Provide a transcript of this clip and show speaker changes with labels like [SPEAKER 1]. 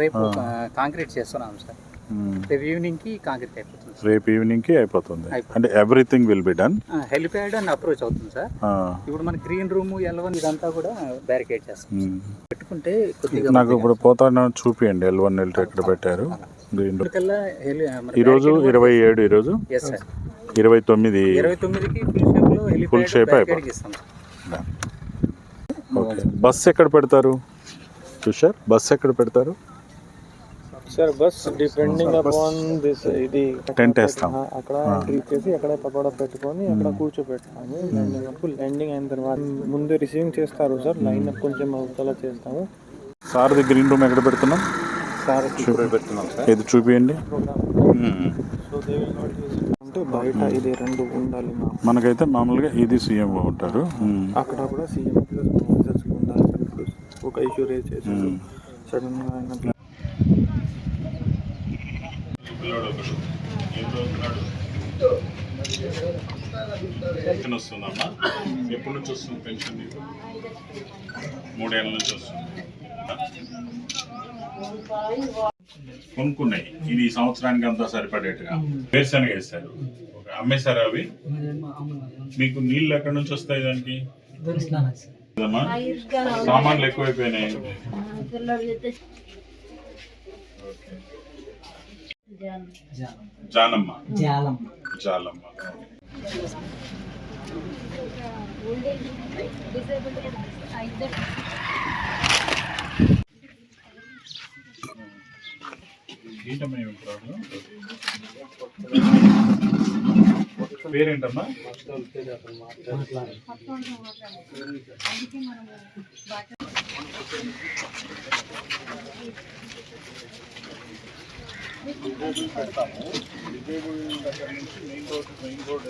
[SPEAKER 1] రేపు కాంక్రీట్ చేస్తున్నాం సార్. రేపు ఈవినింగ్కి కాంక్రీట్ అయిపోతుంది
[SPEAKER 2] రేపు ఈవినింగ్కి అయిపోతుంది.
[SPEAKER 1] అయిపోతుంది.
[SPEAKER 2] అంటే everything will be done.
[SPEAKER 1] Helipad and approach అవుతుంది సార్. ఇప్పుడు మన గ్రీన్ రూమ్ ఎల్వన్ ఇదంతా కూడా బ్యారికేడ్ చేస్తాం పెట్టుకుంటే కొద్దిగా
[SPEAKER 2] నాకు ఇప్పుడు పోతాను చూపియండి. ఎల్ వన్ ఎల్ ఎక్కడ పెట్టారు? గ్రీన్ రూమ్
[SPEAKER 1] హెలి
[SPEAKER 2] ఈరోజు ఇరవై ఏడు ఈరోజు? ఇరవై తొమ్మిది.
[SPEAKER 1] ఇరవై తొమ్మిదికి ఫుల్ షేప్
[SPEAKER 2] ఓకే బస్ ఎక్కడ పెడతారు? తుషార్ బస్ ఎక్కడ పెడతారు?
[SPEAKER 3] Sir bus depending upon this ఇది
[SPEAKER 2] టెంట్ వేస్తాం.
[SPEAKER 3] అక్కడ చేసి అక్కడ పకోడా పెట్టుకొని అక్కడ ల్యాండింగ్ వరకు ల్యాండింగ్ అయిన తర్వాత ముందు రిసీవింగ్ చేస్తారు సార్ లైన్ అప్ కొంచెం అవతల చేస్తాము.
[SPEAKER 2] సార్ది గ్రీన్ రూమ్ ఎక్కడ పెడుతున్నాం?
[SPEAKER 3] సార్
[SPEAKER 1] పెడుతున్నాం సార్
[SPEAKER 2] ఇది చూపియండి?
[SPEAKER 3] So they will not use అంటే బయట ఇది రెండు ఉండాలి మా
[SPEAKER 2] మనకైతే మామూలుగా ఇది సీఎం ఉంటారు. మ్మ్.
[SPEAKER 3] అక్కడ కూడా సీఎం ప్లస్ ఉండాలి. సార్ ఒక ఇష్యూ రేజ్ చేశారు. సడన్గా ఆయన
[SPEAKER 2] పెన్షన్ వస్తుందమ్మా ఎప్పటి నుంచి వస్తుంది పెన్షన్ నీకు? మూడేళ్ళ నుంచి వస్తుంది. కొనుక్కున్నాయి. ఇది సంవత్సరానికి అంతా సరిపడేట్టుగా. వేరుశనగ వేస్తారు. అమ్మేశారా అవి? మీకు నీళ్ళు ఎక్కడి నుంచి వస్తాయి దానికి? సామాన్లు ఎక్కువైపోయినాయి. జానమ్మ. జాలమ్మ. ఏంటమ్మా ఏమి ప్రాబ్లం పేరేంటమ్మా పెడతాము. దగ్గర నుంచి మెయిన్ రోడ్ మెయిన్ రోడ్